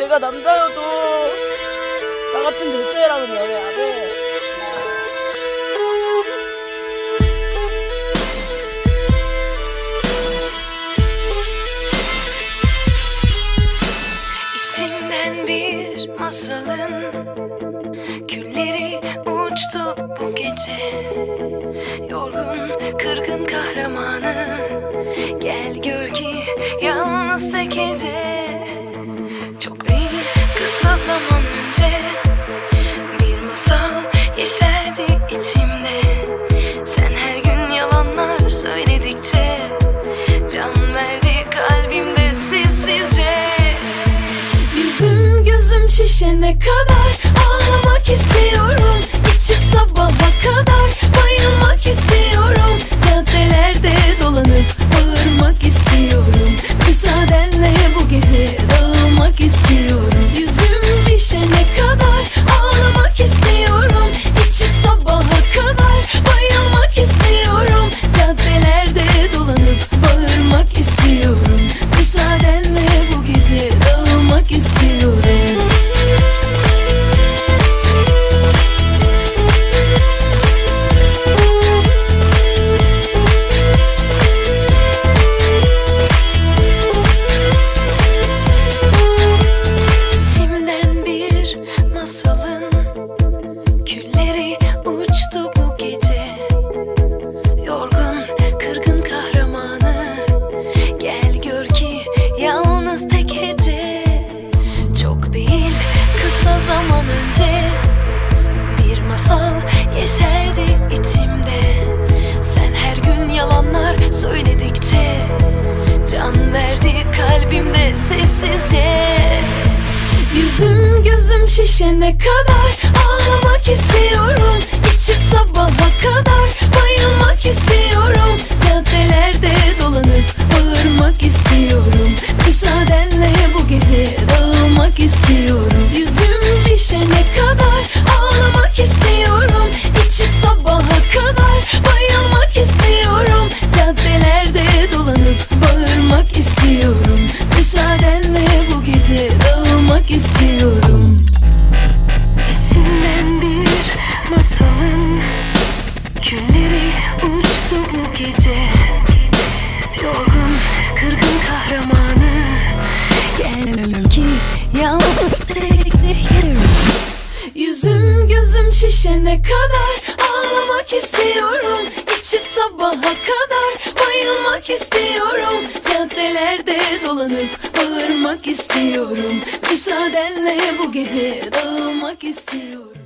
내가 남자여도 나 같은 여자애랑은 연애 안 해. İçimden bir masalın Külleri uçtu bu gece Yorgun, kırgın kahramanı Gel gör ki yalnız tek gece Çok değil kısa zaman önce Bir masal yeşerdi içimde. Sen her gün yalanlar söyledikçe Can verdi kalbimde sessizce. Yüzüm gözüm şişene kadar Ağlamak istiyorum. İçim sabaha kadar Dağılmak istiyorum. Bir masalın Külleri uçtu bu gece. Yorgun, kırgın kahramanı. Gel gör ki yalnız tek değil kısa zaman önce Bir masal yeşerdi içimde. Sen her gün yalanlar söyledikçe Can verdi kalbimde sessizce. Yüzüm gözüm şişene kadar Ağlamak istiyorum. İçim sabaha kadar gece. Yorgun, kırgın kahramanı. Gel ki yalnız tek Yüzüm gözüm şişene kadar Ağlamak istiyorum. İçim sabaha kadar Bayılmak istiyorum. Caddelerde dolanıp Bağırmak istiyorum. Müsaadenle bu gece Dağılmak istiyorum